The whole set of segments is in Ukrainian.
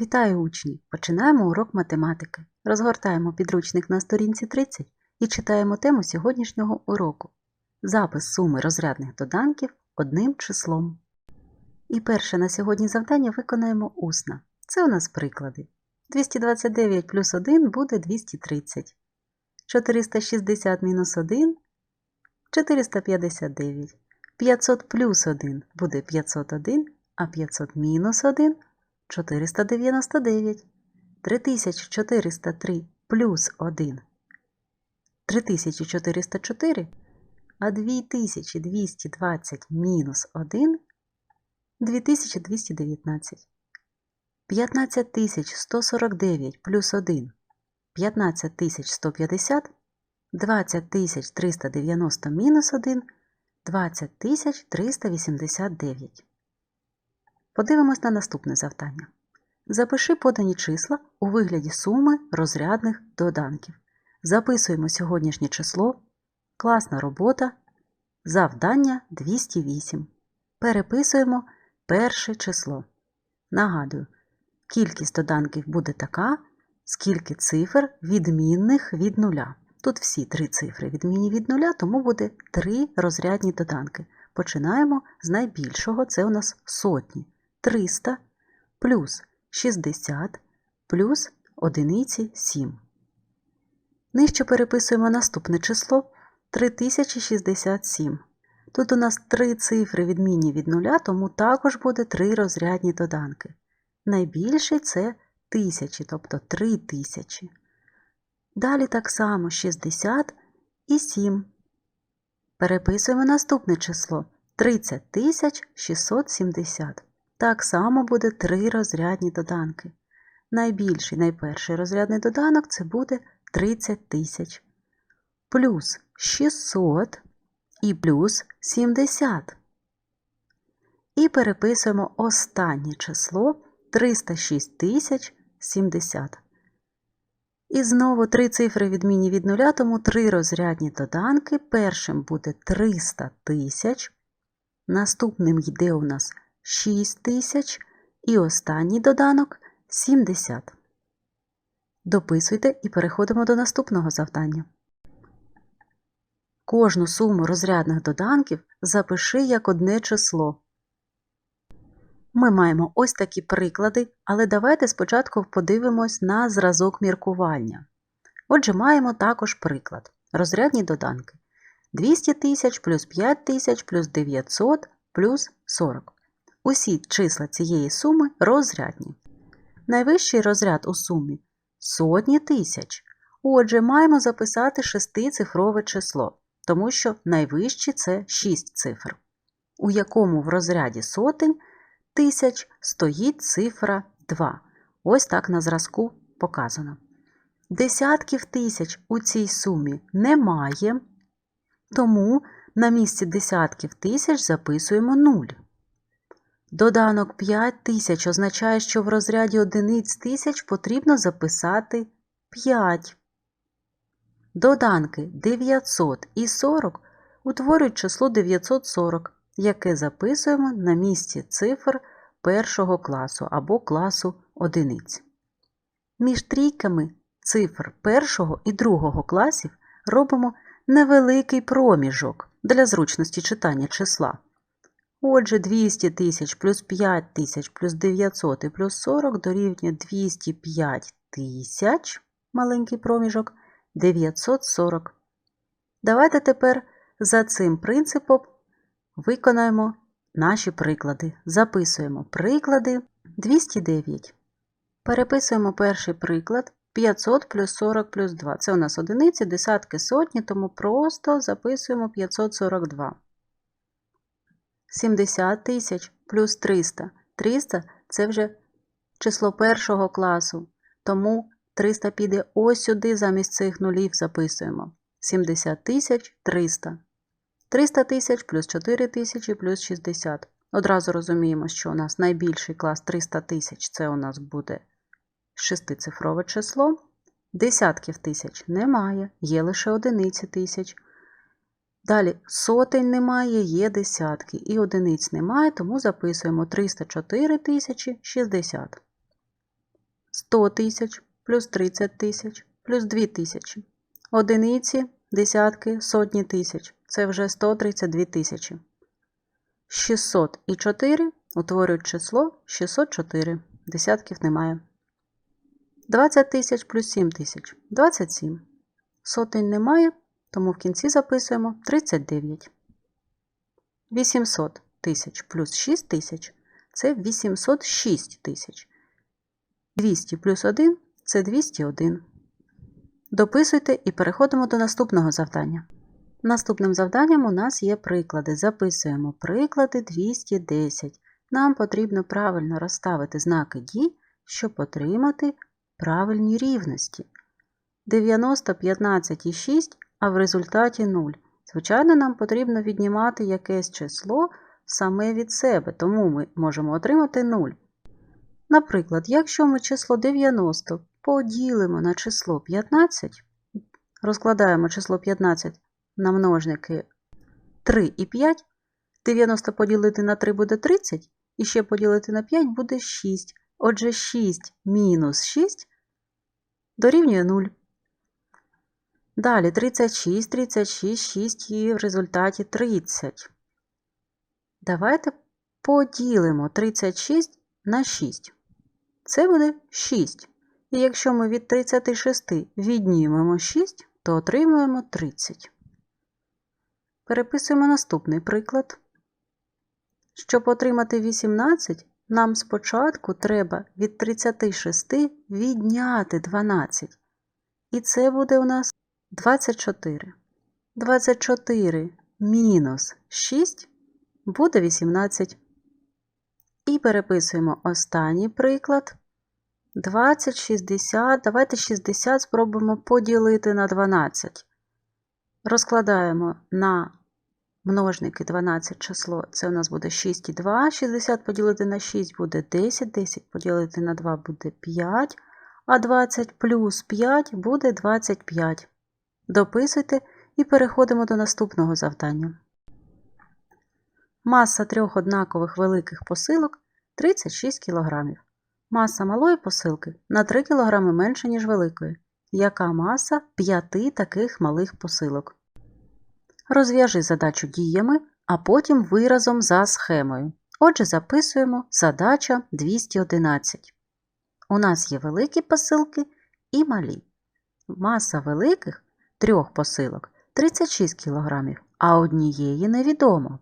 Вітаю учні! Починаємо урок математики. Розгортаємо підручник на сторінці 30 і читаємо тему сьогоднішнього уроку. Запис суми розрядних доданків одним числом. І перше на сьогодні завдання виконаємо усно. Це у нас приклади. 229 плюс 1 буде 230. 460 мінус 1 459. 500 плюс 1 буде 501, а 500 мінус 1 499. 3403 плюс 1 3404, а 2220 мінус 1 2219. 15149 плюс 1 15150, 20390 мінус 1 20389. Подивимось на наступне завдання. Запиши подані числа у вигляді суми розрядних доданків. Записуємо сьогоднішнє число. Класна робота. Завдання 208. Переписуємо перше число. Нагадую, кількість доданків буде така, скільки цифр відмінних від нуля. Тут всі три цифри відмінні від нуля, тому буде три розрядні доданки. Починаємо з найбільшого, це у нас сотні. 300 плюс 60 плюс одиниці 7. Нижче переписуємо наступне число 3067. Тут у нас три цифри відмінні від нуля, тому також буде три розрядні доданки. Найбільший це тисячі, тобто 3000. Далі так само 60 і 7. Переписуємо наступне число 30670. Так само буде три розрядні доданки. Найбільший найперший розрядний доданок це буде 30 тисяч. Плюс 600 і плюс 70. І переписуємо останнє число 306 тисяч 70. І знову три цифри відмінні від нуля, тому три розрядні доданки. Першим буде 300 тисяч. Наступним йде у нас 6 тисяч. І останній доданок 70. Дописуйте і переходимо до наступного завдання. Кожну суму розрядних доданків запиши як одне число. Ми маємо ось такі приклади, але давайте спочатку подивимось на зразок міркування. Отже, маємо також приклад. Розрядні доданки. 200 тисяч плюс 5 тисяч плюс 900 плюс 40. Усі числа цієї суми розрядні. Найвищий розряд у сумі сотні тисяч. Отже, маємо записати шестицифрове число, тому що найвищі це 6 цифр, у якому в розряді сотень тисяч стоїть цифра 2. Ось так на зразку показано. Десятків тисяч у цій сумі немає, тому на місці десятків тисяч записуємо 0. Доданок 5 тисяч означає, що в розряді одиниць тисяч потрібно записати 5. Доданки 900 і 40 утворюють число 940, яке записуємо на місці цифр першого класу або класу одиниць. Між трійками цифр першого і другого класів робимо невеликий проміжок для зручності читання числа. Отже, 200 тисяч плюс 5 тисяч плюс 900 і плюс 40 дорівнює 205 тисяч маленький проміжок 940. Давайте тепер за цим принципом виконаємо наші приклади. Записуємо приклади 209. Переписуємо перший приклад 500 плюс 40 плюс 2. Це у нас одиниці, десятки, сотні, тому просто записуємо 542. 70 тисяч плюс 300. 300 це вже число першого класу, тому 300 піде ось сюди, замість цих нулів записуємо. 70 тисяч 300. 300 тисяч плюс 4 тисячі плюс 60. Одразу розуміємо, що у нас найбільший клас 300 тисяч це у нас буде шестицифрове число. Десятків тисяч немає, є лише одиниці тисяч. Далі сотень немає, є десятки. І одиниць немає, тому записуємо 304 тисячі 60. 100 тисяч, плюс 30 тисяч, плюс 2 тисячі. Одиниці, десятки, сотні тисяч. Це вже 132 тисячі. 600 і 4 утворюють число 604. Десятків немає. 20 тисяч плюс 7 тисяч. 27. Сотень немає, тому в кінці записуємо 39. 800 тисяч плюс 6 тисяч це 806 тисяч. 200 плюс 1 це 201. Дописуйте і переходимо до наступного завдання. Наступним завданням у нас є приклади. Записуємо приклади 210. Нам потрібно правильно розставити знаки дій, щоб отримати правильні рівності. 90, 15 і 6, а в результаті 0. Звичайно, нам потрібно віднімати якесь число саме від себе, тому ми можемо отримати 0. Наприклад, якщо ми число 90 поділимо на число 15, розкладаємо число 15 на множники 3 і 5, 90 поділити на 3 буде 30, і ще поділити на 5 буде 6. Отже, 6 мінус 6 дорівнює 0. Далі 36, 36, 6 і в результаті 30. Давайте поділимо 36 на 6. Це буде 6. І якщо ми від 36 віднімемо 6, то отримуємо 30. Переписуємо наступний приклад. Щоб отримати 18, нам спочатку треба від 36 відняти 12. І це буде у нас 24. 24 мінус 6 буде 18. І переписуємо останній приклад. 20, 60. Давайте 60 спробуємо поділити на 12. Розкладаємо на множники 12 число. Це у нас буде 6 і 2. 60 поділити на 6 буде 10. 10 поділити на 2 буде 5. А 20 плюс 5 буде 25. Дописуйте і переходимо до наступного завдання. Маса трьох однакових великих посилок 36 кг. Маса малої посилки на 3 кг менше, ніж великої. Яка маса 5 таких малих посилок? Розв'яжи задачу діями, а потім виразом за схемою. Отже, записуємо задача 211. У нас є великі посилки і малі. Маса великих трьох посилок 36 кг, а однієї невідомо.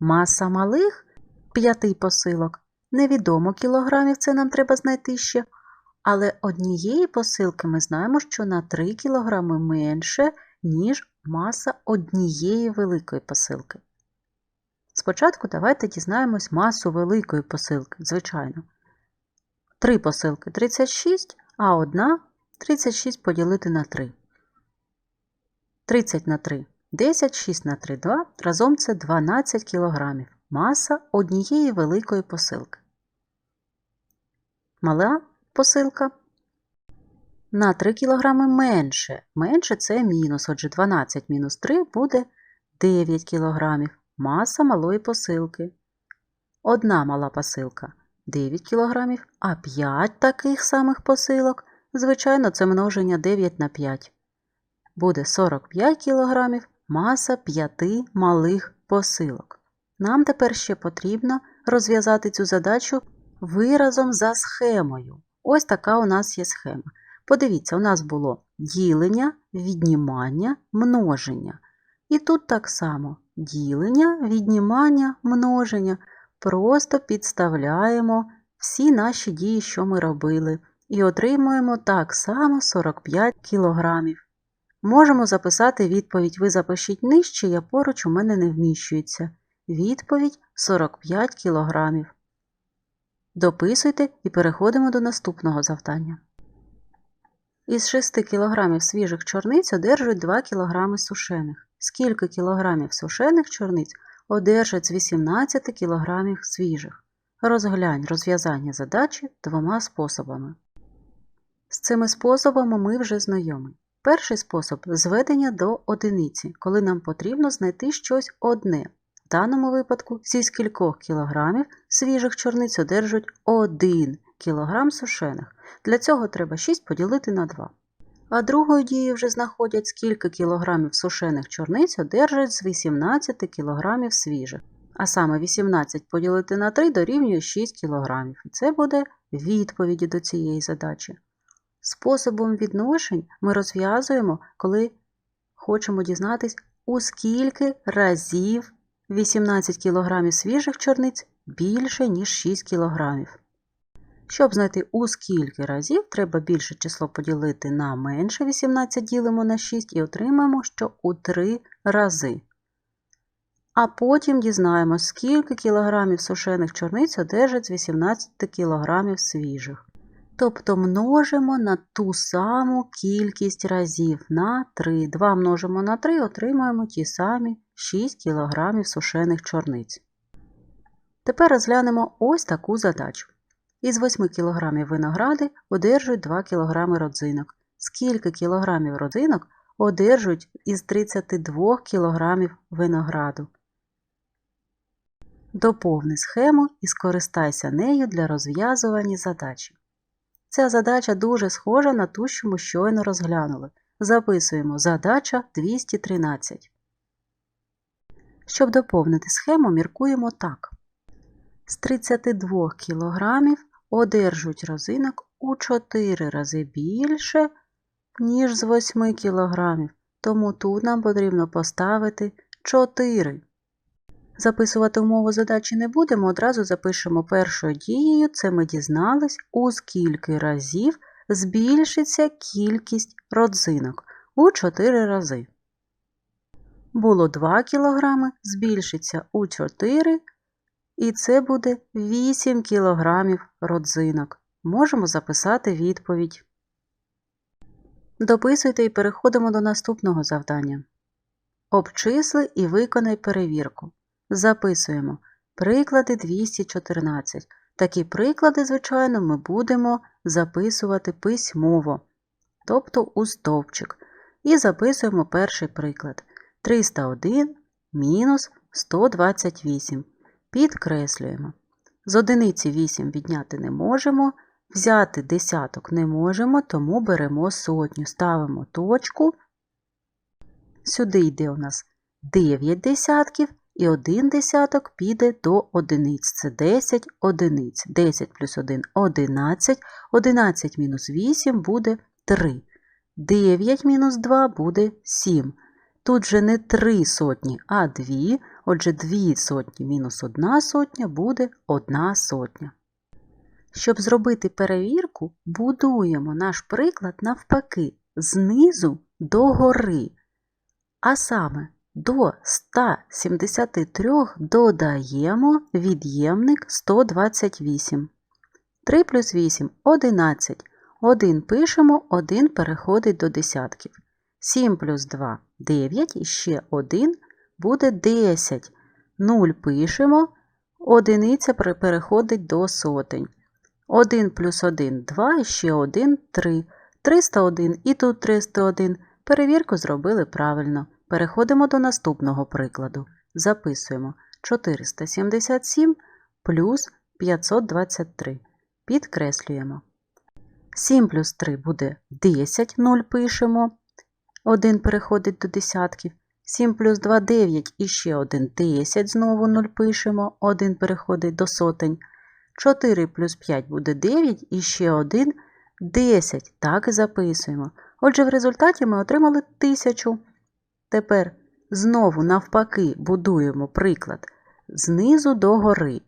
Маса малих п'яти посилок невідомо кілограмів, це нам треба знайти ще. Але однієї посилки ми знаємо, що на 3 кг менше, ніж маса однієї великої посилки. Спочатку давайте дізнаємось масу великої посилки, звичайно. Три посилки 36, а одна 36 поділити на 3. 30 на 3 10, 6 на 3 2. Разом це 12 кг. Маса однієї великої посилки. Мала посилка на 3 кг менше. Менше це мінус. Отже, 12 мінус 3 буде 9 кг. Маса малої посилки. Одна мала посилка 9 кг, а 5 таких самих посилок. Звичайно, це множення 9 на 5. Буде 45 кг маса 5 малих посилок. Нам тепер ще потрібно розв'язати цю задачу виразом за схемою. Ось така у нас є схема. Подивіться, у нас було ділення, віднімання, множення. І тут так само ділення, віднімання, множення. Просто підставляємо всі наші дії, що ми робили, і отримуємо так само 45 кілограмів. Можемо записати відповідь. Ви запишіть нижче, я поруч у мене не вміщується. Відповідь 45 кілограмів. Дописуйте і переходимо до наступного завдання. Із 6 кг свіжих чорниць одержують 2 кг сушених. Скільки кілограмів сушених чорниць одержать з 18 кг свіжих? Розглянь розв'язання задачі двома способами. З цими способами ми вже знайомі. Перший спосіб зведення до одиниці, коли нам потрібно знайти щось одне. В даному випадку зі скількох кілограмів свіжих чорниць одержують 1 кг сушених. Для цього треба 6 поділити на 2. А другою дією вже знаходять, скільки кілограмів сушених чорниць одержать з 18 кілограмів свіжих. А саме 18 поділити на 3 дорівнює 6 кілограмів. І це буде відповіді до цієї задачі. Способом відношень ми розв'язуємо, коли хочемо дізнатись, у скільки разів 18 кг свіжих чорниць більше, ніж 6 кг. Щоб знайти у скільки разів, треба більше число поділити на менше 18 ділимо на 6 і отримаємо, що у 3 рази. А потім дізнаємось, скільки кілограмів сушених чорниць одержать з 18 кілограмів свіжих. Тобто множимо на ту саму кількість разів на 3. 2 множимо на 3, отримаємо ті самі 6 кг сушених чорниць. Тепер розглянемо ось таку задачу. Із 8 кг виногради одержують 2 кг родзинок. Скільки кілограмів родзинок одержують із 32 кг винограду? Доповни схему і скористайся нею для розв'язування задачі. Ця задача дуже схожа на ту, що ми щойно розглянули. Записуємо задача 213. Щоб доповнити схему, міркуємо так. З 32 кг одержують розинок у 4 рази більше, ніж з 8 кг, тому тут нам потрібно поставити 4. Записувати умову задачі не будемо, одразу запишемо першою дією, це ми дізнались, у скільки разів збільшиться кількість родзинок у 4 рази. Було 2 кг, збільшиться у 4, і це буде 8 кг родзинок. Можемо записати відповідь. Дописуйте і переходимо до наступного завдання. Обчисли і виконай перевірку. Записуємо приклади 214. Такі приклади, звичайно, ми будемо записувати письмово, тобто у стовпчик. І записуємо перший приклад. 301 мінус 128. Підкреслюємо. З одиниці 8 відняти не можемо, взяти десяток не можемо, тому беремо сотню. Ставимо точку. Сюди йде у нас 9 десятків. І один десяток піде до одиниць. Це 10 одиниць. 10 плюс 1 – 11. 11 мінус 8 буде 3. 9 мінус 2 буде 7. Тут же не 3 сотні, а 2. Отже, 2 сотні мінус 1 сотня буде 1 сотня. Щоб зробити перевірку, будуємо наш приклад навпаки, знизу до гори. А саме до 173 додаємо від'ємник 128. 3 плюс 8 – 11. 1 пишемо, 1 переходить до десятків. 7 плюс 2 – 9, і ще 1 буде 10. 0 пишемо, одиниця переходить до сотень. 1 плюс 1 – 2, і ще 1 – 3. 301 і тут 301. Перевірку зробили правильно. Переходимо до наступного прикладу. Записуємо 477 плюс 523. Підкреслюємо. 7 плюс 3 буде 10, 0 пишемо. 1 переходить до десятків. 7 плюс 2 9 і ще 1 10, знову 0 пишемо. 1 переходить до сотень. 4 плюс 5 буде 9 і ще 1 10. Так і записуємо. Отже, в результаті ми отримали 1000. Тепер знову навпаки будуємо приклад знизу до гори.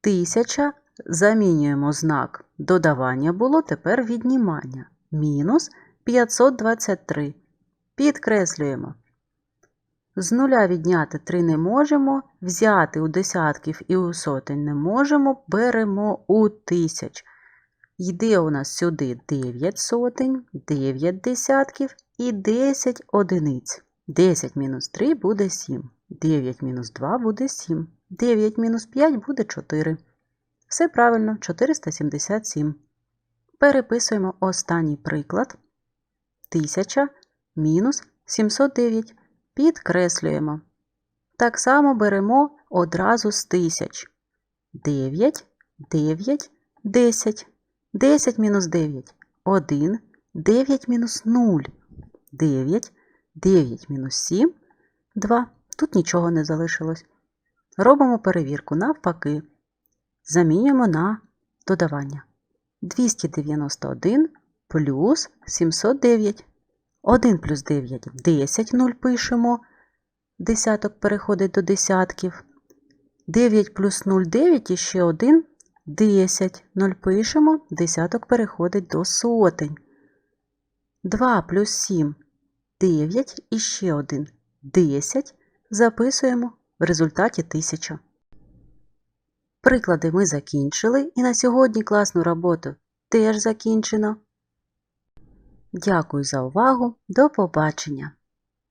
Тисяча замінюємо знак додавання було, тепер віднімання. Мінус 523. Підкреслюємо. З нуля відняти 3 не можемо, взяти у десятків і у сотень не можемо, беремо у тисяч. Йде у нас сюди 9 сотень, 9 десятків і 10 одиниць. 10 мінус 3 буде 7. 9 мінус 2 буде 7. 9 мінус 5 буде 4. Все правильно, 477. Переписуємо останній приклад. 1000 мінус 709. Підкреслюємо. Так само беремо одразу з 1000. 9, 9, 10. 10 мінус 9 1, 9 мінус 0 9, 9 мінус 7 2. Тут нічого не залишилось. Робимо перевірку навпаки. Замінюємо на додавання. 291 плюс 709. 1 плюс 9 – 10, 0 пишемо. Десяток переходить до десятків. 9 плюс 0 – 9 і ще 1 – 10. 0 пишемо, десяток переходить до сотень. 2 плюс 7 – 9 і ще один – 10. Записуємо в результаті 1000. Приклади ми закінчили і на сьогодні класну роботу теж закінчено. Дякую за увагу. До побачення!